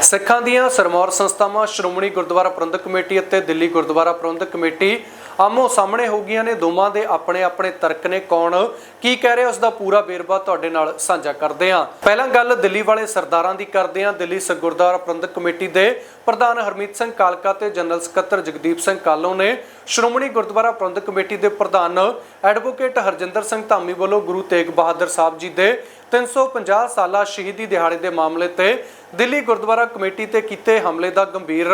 ਸਿੱਖਾਂ ਦੀਆਂ ਸਰਮੌਰ ਸੰਸਥਾਵਾਂ, ਸ਼੍ਰੋਮਣੀ ਗੁਰਦੁਆਰਾ ਪ੍ਰਬੰਧਕ ਕਮੇਟੀ ਅਤੇ ਦਿੱਲੀ ਗੁਰਦੁਆਰਾ ਪ੍ਰਬੰਧਕ ਕਮੇਟੀ ਆਮੋ ਸਾਹਮਣੇ ਹੋ ਗਈਆਂ ਨੇ। ਦੋਵਾਂ ਦੇ ਆਪਣੇ ਆਪਣੇ ਤਰਕ ਨੇ ਕੌਣ? ਕੀ ਕਹਿ ਰਿਹਾ? ਉਸ ਦਾ ਪੂਰਾ ਵੇਰਵਾ ਤੁਹਾਡੇ ਨਾਲ ਸਾਂਝਾ ਕਰਦੇ ਹਾਂ। ਪਹਿਲਾਂ ਗੱਲ ਦਿੱਲੀ ਵਾਲੇ ਸਰਦਾਰਾਂ ਦੀ ਕਰਦੇ ਹਾਂ। ਦਿੱਲੀ ਗੁਰਦੁਆਰਾ ਪ੍ਰਬੰਧਕ ਕਮੇਟੀ ਦੇ ਪ੍ਰਧਾਨ ਹਰਮੀਤ ਸਿੰਘ ਕਾਲਕਾ ਤੇ ਜਨਰਲ ਸਕੱਤਰ ਜਗਦੀਪ ਸਿੰਘ ਕਾਲੋ ਨੇ ਸ਼੍ਰੋਮਣੀ ਗੁਰਦੁਆਰਾ ਪ੍ਰਬੰਧਕ ਕਮੇਟੀ ਦੇ ਪ੍ਰਧਾਨ ਐਡਵੋਕੇਟ ਹਰਜਿੰਦਰ ਸਿੰਘ ਧਾਮੀ ਵੱਲੋਂ ਗੁਰੂ ਤੇਗ ਬਹਾਦਰ ਸਾਹਿਬ ਜੀ ਦੇ 350 ਸਾਲਾ ਸ਼ਹੀਦੀ ਦਿਹਾੜੇ ਦੇ ਮਾਮਲੇ ਤੇ ਦਿੱਲੀ ਗੁਰਦੁਆਰਾ ਕਮੇਟੀ ਤੇ ਕੀਤੇ ਹਮਲੇ ਦਾ ਗੰਭੀਰ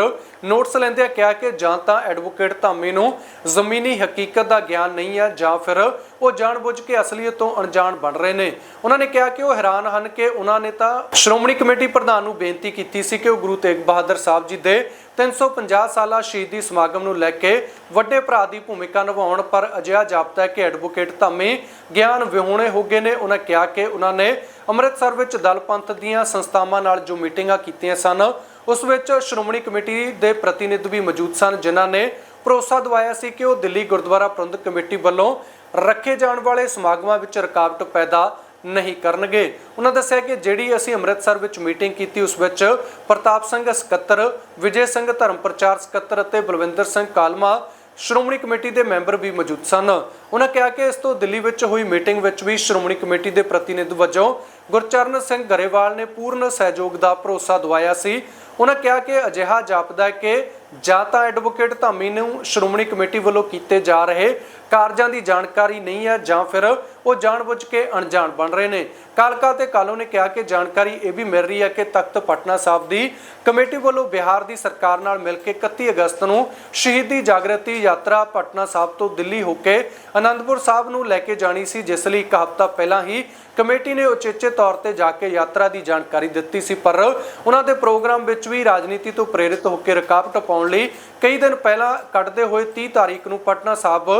ਨੋਟਿਸ ਲੈਂਦਿਆਂ ਕਿਹਾ ਕਿ ਜਾਂ ਤਾਂ ਐਡਵੋਕੇਟ ਧਾਮੀ ਨੂੰ ਜ਼ਮੀਨੀ ਹਕੀਕਤ ਦਾ ਗਿਆਨ ਨਹੀਂ ਹੈ ਜਾਂ ਫਿਰ ਉਹ ਜਾਣਬੁੱਝ ਕੇ ਅਸਲੀਅਤ ਤੋਂ ਅਣਜਾਣ ਬਣ ਰਹੇ ਨੇ। ਉਹਨਾਂ ਨੇ ਕਿਹਾ ਕਿ ਉਹ ਹੈਰਾਨ ਹਨ ਕਿ ਉਹਨਾਂ ਨੇ ਤਾਂ ਸ਼੍ਰੋਮਣੀ ਕਮੇਟੀ ਪ੍ਰਧਾਨ ਨੂੰ ਬੇਨਤੀ ਕੀਤੀ ਸੀ ਕਿ ਉਹ ਗੁਰੂ ਤੇਗ ਬਹਾਦਰ ਸਾਹਿਬ ਜੀ ਦੇ 350 ਸਾਲਾ ਸ਼ਹੀਦੀ ਸਮਾਗਮ ਨੂੰ ਲੈ ਕੇ ਵੱਡੇ ਭਰਾ ਦੀ ਭੂਮਿਕਾ ਨਿਭਾਉਣ, ਪਰ ਅਜਿਹਾ ਜਾਪਦਾ ਹੈ ਕਿ ਐਡਵੋਕੇਟ ਧਾਮੀ ਗਿਆਨ ਵਿਹੂਣੇ ਹੋ ਗਏ ਨੇ। ਉਹਨਾਂ ਕਿਹਾ ਕਿ ਉਹਨਾਂ ਨੇ ਅੰਮ੍ਰਿਤਸਰ ਵਿੱਚ ਦਲ ਪੰਥ ਦੀਆਂ ਸੰਸਥਾਵਾਂ ਨਾਲ ਜੋ ਮੀਟਿੰਗਾਂ ਕੀਤੀਆਂ ਸਨ ਉਸ ਵਿੱਚ ਸ਼੍ਰੋਮਣੀ ਕਮੇਟੀ ਦੇ ਪ੍ਰਤੀਨਿਧ ਵੀ ਮੌਜੂਦ ਸਨ, ਜਿਨ੍ਹਾਂ ਨੇ ਭਰੋਸਾ ਦਵਾਇਆ ਸੀ ਕਿ ਉਹ ਦਿੱਲੀ ਗੁਰਦੁਆਰਾ ਪ੍ਰਬੰਧਕ ਕਮੇਟੀ ਵੱਲੋਂ ਰੱਖੇ ਜਾਣ ਵਾਲੇ ਸਮਾਗਮਾਂ ਵਿੱਚ ਰੁਕਾਵਟ ਪੈਦਾ ਨਹੀਂ ਕਰਨਗੇ। ਉਹਨਾਂ ਦੱਸਿਆ ਕਿ ਜਿਹੜੀ ਅਸੀਂ ਅੰਮ੍ਰਿਤਸਰ ਵਿੱਚ ਮੀਟਿੰਗ ਕੀਤੀ, ਉਸ ਵਿੱਚ ਪ੍ਰਤਾਪ ਸਿੰਘ ਸਕੱਤਰ, ਵਿਜੇ ਸਿੰਘ ਧਰਮ ਪ੍ਰਚਾਰ ਸਕੱਤਰ ਅਤੇ ਬਲਵਿੰਦਰ ਸਿੰਘ ਕਾਲਮਾ ਸ਼੍ਰੋਮਣੀ ਕਮੇਟੀ ਦੇ ਮੈਂਬਰ ਵੀ ਮੌਜੂਦ ਸਨ। ਉਹਨਾਂ ਕਿਹਾ ਕਿ ਇਸ ਤੋਂ ਦਿੱਲੀ ਵਿੱਚ ਹੋਈ ਮੀਟਿੰਗ ਵਿੱਚ ਵੀ ਸ਼੍ਰੋਮਣੀ ਕਮੇਟੀ ਦੇ ਪ੍ਰਤੀਨਿਧ ਵਜੋਂ ਗੁਰਚਰਨ ਸਿੰਘ ਗਰੇਵਾਲ ਨੇ ਪੂਰਨ ਸਹਿਯੋਗ ਦਾ ਭਰੋਸਾ ਦਵਾਇਆ ਸੀ। ਉਹਨਾਂ ਕਿਹਾ ਕਿ ਅਜਿਹਾ ਜਾਪਦਾ ਹੈ ਕਿ ਜਾਂ ਤਾਂ ਐਡਵੋਕੇਟ ਧਾਮੀ ਨੂੰ ਸ਼੍ਰੋਮਣੀ ਕਮੇਟੀ ਵੱਲੋਂ ਕੀਤੇ ਜਾ ਰਹੇ ਕਾਰਜਾਂ ਦੀ ਜਾਣਕਾਰੀ ਨਹੀਂ ਹੈ ਜਾਂ ਫਿਰ ਉਹ ਜਾਣਬੁੱਝ ਕੇ ਅਣਜਾਣ ਬਣ ਰਹੇ ਨੇ। ਕਾਲਕਾ ਤੇ ਕਾਲੋ ਨੇ ਕਿਹਾ ਕਿ ਜਾਣਕਾਰੀ ਇਹ ਵੀ ਮਿਲ ਰਹੀ ਹੈ ਕਿ ਤਖਤ ਪਟਨਾ ਸਾਹਿਬ ਦੀ ਕਮੇਟੀ ਵੱਲੋਂ ਬਿਹਾਰ ਦੀ ਸਰਕਾਰ ਨਾਲ ਮਿਲ ਕੇ 31 ਅਗਸਤ ਨੂੰ ਸ਼ਹੀਦੀ ਜਾਗਰਤੀ ਯਾਤਰਾ ਪਟਨਾ ਸਾਹਿਬ ਤੋਂ ਦਿੱਲੀ ਹੋ ਕੇ ਅਨੰਦਪੁਰ ਸਾਹਿਬ ਨੂੰ ਲੈ ਕੇ ਜਾਣੀ ਸੀ, ਜਿਸ ਲਈ ਇੱਕ ਹਫ਼ਤਾ ਪਹਿਲਾਂ ਹੀ ਕਮੇਟੀ ਨੇ ਉਚੇਚੇ ਤੌਰ ਤੇ ਜਾ ਕੇ ਯਾਤਰਾ ਦੀ ਜਾਣਕਾਰੀ ਦਿੱਤੀ ਸੀ। ਪਰ ਉਹਨਾਂ ਦੇ ਪ੍ਰੋਗਰਾਮ ਵਿੱਚ ਵੀ ਰਾਜਨੀਤੀ ਤੋਂ ਪ੍ਰੇਰਿਤ ਹੋ ਕੇ ਰੁਕਾਵਟ ਪਾਉਣ ਲਈ ਕਈ ਦਿਨ ਪਹਿਲਾਂ ਕੱਢਦੇ ਹੋਏ 30 ਤਾਰੀਖ ਨੂੰ ਪਟਨਾ ਸਾਹਿਬ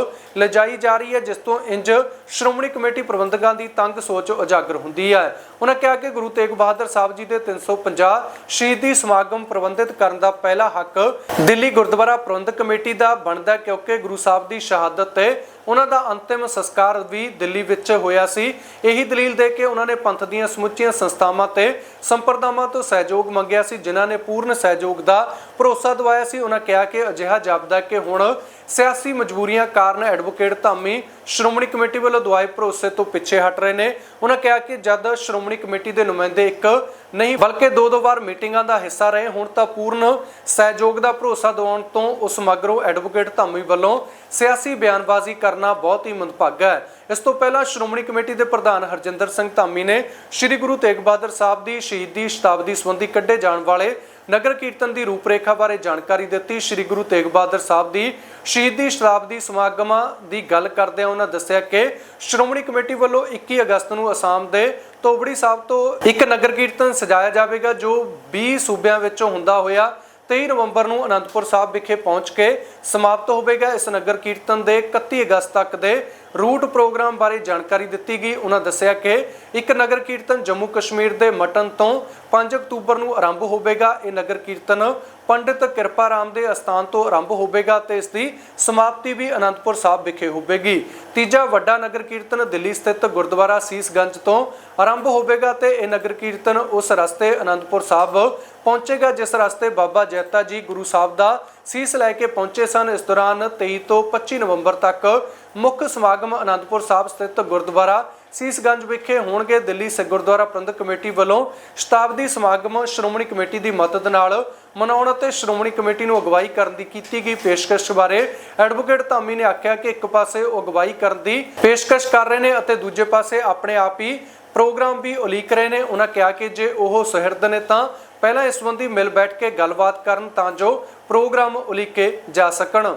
ਲਿਜਾਈ ਜਾ ਰਹੀ ਹੈ, ਜਿਸ ਤੋਂ ਇੰਜ ਸ਼੍ਰੋਮਣੀ ਕਮੇਟੀ ਪ੍ਰਬੰਧਕਾਂ ਦੀ ਤੰਗ ਸੋਚ ਉਜਾਗਰ ਹੁੰਦੀ ਹੈ। ਉਹਨਾਂ ਕਿਹਾ ਕਿ ਗੁਰੂ ਤੇਗ ਬਹਾਦਰ ਸਾਹਿਬ ਜੀ ਦੇ 350 ਸ਼ਹੀਦੀ ਸਮਾਗਮ ਪ੍ਰਬੰਧਿਤ ਕਰਨ ਦਾ ਪਹਿਲਾ ਹੱਕ ਦਿੱਲੀ ਗੁਰਦੁਆਰਾ ਪ੍ਰਬੰਧਕ ਕਮੇਟੀ ਦਾ ਬਣਦਾ ਕਿਉਂਕਿ ਗੁਰੂ ਸਾਹਿਬ ਦੀ ਸ਼ਹਾਦਤ ਤੇ ਉਹਨਾਂ ਦਾ ਅੰਤਿਮ ਸੰਸਕਾਰ ਵੀ ਦਿੱਲੀ ਵਿੱਚ ਹੋਇਆ ਸੀ। ਇਹੀ ਦਲੀਲ ਦੇ ਕੇ ਉਹਨਾਂ ਨੇ ਪੰਥ ਦੀਆਂ ਸਮੁੱਚੀਆਂ ਸੰਸਥਾਵਾਂ ਤੇ ਸੰਪਰਦਾਵਾਂ ਤੋਂ ਸਹਿਯੋਗ ਮੰਗਿਆ ਸੀ, ਜਿਨ੍ਹਾਂ ਨੇ ਪੂਰਨ ਸਹਿਯੋਗ ਦਾ ਭਰੋਸਾ ਦਿਵਾਇਆ ਸੀ। ਉਹਨਾਂ ਕਿਹਾ ਕਿ ਅਜਿਹਾ ਜਾਪਦਾ ਕਿ ਹੁਣ ਸਿਆਸੀ ਮਜਬੂਰੀਆਂ ਕਾਰਨ ਐਡਵੋਕੇਟ ਧਾਮੀ ਸ਼੍ਰੋਮਣੀ ਕਮੇਟੀ ਵੱਲੋਂ ਦਵਾਏ ਭਰੋਸੇ ਤੋਂ ਪਿੱਛੇ ਹਟ ਰਹੇ ਨੇ। ਉਹਨਾਂ ਕਿਹਾ ਕਿ ਜਦ ਸ਼੍ਰੋਮਣੀ ਕਮੇਟੀ ਦੇ ਨੁਮਾਇੰਦੇ ਇੱਕ ਨਹੀਂ, ਬਲਕਿ ਦੋ ਦੋ ਵਾਰ ਮੀਟਿੰਗਾਂ ਦਾ ਹਿੱਸਾ ਰਹੇ, ਹੁਣ ਤਾਂ ਪੂਰਨ ਸਹਿਯੋਗ ਦਾ ਭਰੋਸਾ ਦਿਵਾਉਣ ਤੋਂ ਉਸ ਮਗਰੋਂ ਐਡਵੋਕੇਟ ਧਾਮੀ ਵੱਲੋਂ ਸਿਆਸੀ ਬਿਆਨਬਾਜ਼ੀ ਕਰਨਾ ਬਹੁਤ ਹੀ ਮੰਦਭਾਗਾ ਹੈ। ਇਸ ਤੋਂ ਪਹਿਲਾਂ ਸ਼੍ਰੋਮਣੀ ਕਮੇਟੀ ਦੇ ਪ੍ਰਧਾਨ ਹਰਜਿੰਦਰ ਸਿੰਘ ਧਾਮੀ ਨੇ ਸ੍ਰੀ ਗੁਰੂ ਤੇਗ ਬਹਾਦਰ ਸਾਹਿਬ ਦੀ ਸ਼ਹੀਦੀ ਸ਼ਤਾਬਦੀ ਸੰਬੰਧੀ ਕੱਢੇ ਜਾਣ ਵਾਲੇ ਨਗਰ ਕੀਰਤਨ ਦੀ ਰੂਪਰੇਖਾ ਬਾਰੇ ਜਾਣਕਾਰੀ ਦਿੱਤੀ। ਸ੍ਰੀ ਗੁਰੂ ਤੇਗ ਬਹਾਦਰ ਸਾਹਿਬ ਦੀ ਸ਼ਹੀਦੀ ਸ਼ਤਾਬਦੀ ਸਮਾਗਮਾਂ ਦੀ ਗੱਲ ਕਰਦਿਆਂ ਉਹਨਾਂ ਦੱਸਿਆ ਕਿ ਸ਼੍ਰੋਮਣੀ ਕਮੇਟੀ ਵੱਲੋਂ 21 ਅਗਸਤ ਨੂੰ ਅਸਾਮ ਦੇ ਤੋਬੜੀ ਸਾਹਿਬ ਤੋਂ ਇੱਕ ਨਗਰ ਕੀਰਤਨ ਸਜਾਇਆ ਜਾਵੇਗਾ, ਜੋ 20 ਸੂਬਿਆਂ ਵਿੱਚੋਂ ਹੁੰਦਾ ਹੋਇਆ 23 ਨਵੰਬਰ ਨੂੰ ਅਨੰਦਪੁਰ ਸਾਹਿਬ ਵਿਖੇ ਪਹੁੰਚ ਕੇ ਸਮਾਪਤ ਹੋਵੇਗਾ। ਇਸ ਨਗਰ ਕੀਰਤਨ ਦੇ 31 ਅਗਸਤ ਤੱਕ ਦੇ ਰੂਟ ਪ੍ਰੋਗਰਾਮ ਬਾਰੇ ਜਾਣਕਾਰੀ ਦਿੱਤੀ ਗਈ। ਉਹਨਾਂ ਦੱਸਿਆ ਕਿ ਇੱਕ ਨਗਰ ਕੀਰਤਨ ਜੰਮੂ ਕਸ਼ਮੀਰ ਦੇ ਮਟਨ ਤੋਂ 5 ਅਕਤੂਬਰ ਨੂੰ ਆਰੰਭ ਹੋਵੇਗਾ। ਇਹ ਨਗਰ ਕੀਰਤਨ ਪੰਡਿਤ ਕਿਰਪਾ ਰਾਮ ਦੇ ਅਸਥਾਨ ਤੋਂ ਆਰੰਭ ਹੋਵੇਗਾ ਤੇ ਇਸ ਦੀ ਸਮਾਪਤੀ ਵੀ ਅਨੰਦਪੁਰ ਸਾਹਿਬ ਵਿਖੇ ਹੋਵੇਗੀ। ਤੀਜਾ ਵੱਡਾ ਨਗਰ ਕੀਰਤਨ ਦਿੱਲੀ ਸਥਿਤ ਗੁਰਦੁਆਰਾ ਸੀਸਗੰਜ ਤੋਂ ਆਰੰਭ ਹੋਵੇਗਾ ਤੇ ਇਹ ਨਗਰ ਕੀਰਤਨ ਉਸ ਰਸਤੇ ਅਨੰਦਪੁਰ ਸਾਹਿਬ ਪਹੁੰਚੇਗਾ, ਜਿਸ ਰਸਤੇ ਬਾਬਾ ਜੈਤਾ ਜੀ ਗੁਰੂ ਸਾਹਿਬ ਦਾ ਸੀਸ ਲੈ ਕੇ ਪਹੁੰਚੇ ਸਨ। ਇਸ ਦੌਰਾਨ 23 ਤੋਂ 25 ਨਵੰਬਰ ਤੱਕ ਮੁੱਖ ਸਮਾਗਮ ਅਨੰਦਪੁਰ ਸਾਹਿਬ ਸਥਿਤ ਗੁਰਦੁਆਰਾ ਸੀਸਗੰਜ ਵਿਖੇ ਹੋਣਗੇ। ਦਿੱਲੀ ਸਿੱਖ ਗੁਰਦੁਆਰਾ ਪ੍ਰਬੰਧਕ ਕਮੇਟੀ ਵੱਲੋਂ ਸ਼ਤਾਬਦੀ ਸਮਾਗਮ ਸ਼੍ਰੋਮਣੀ ਕਮੇਟੀ ਦੀ ਮਦਦ ਨਾਲ ਮਨਾਉਣ ਅਤੇ ਸ਼੍ਰੋਮਣੀ ਕਮੇਟੀ ਨੂੰ ਅਗਵਾਈ ਕਰਨ ਦੀ ਕੀਤੀ ਗਈ ਪੇਸ਼ਕਸ਼ ਬਾਰੇ ਐਡਵੋਕੇਟ ਧਾਮੀ ਨੇ ਆਖਿਆ ਕਿ ਇੱਕ ਪਾਸੇ ਉਹ ਅਗਵਾਈ ਕਰਨ ਦੀ ਪੇਸ਼ਕਸ਼ ਕਰ ਰਹੇ ਨੇ ਅਤੇ ਦੂਜੇ ਪਾਸੇ ਆਪਣੇ ਆਪ ਹੀ ਪ੍ਰੋਗਰਾਮ ਵੀ ਉਲੀਕ ਰਹੇ ਨੇ। ਉਹਨਾਂ ਕਿਹਾ ਕਿ ਜੇ ਉਹ ਸੁਹਿਰਦ ਨੇ ਤਾਂ ਪਹਿਲਾਂ ਇਸ ਸੰਬੰਧੀ ਮਿਲ ਬੈਠ ਕੇ ਗੱਲਬਾਤ ਕਰਨ ਤਾਂ ਜੋ ਪ੍ਰੋਗਰਾਮ ਉਲੀਕੇ ਜਾ ਸਕਣ।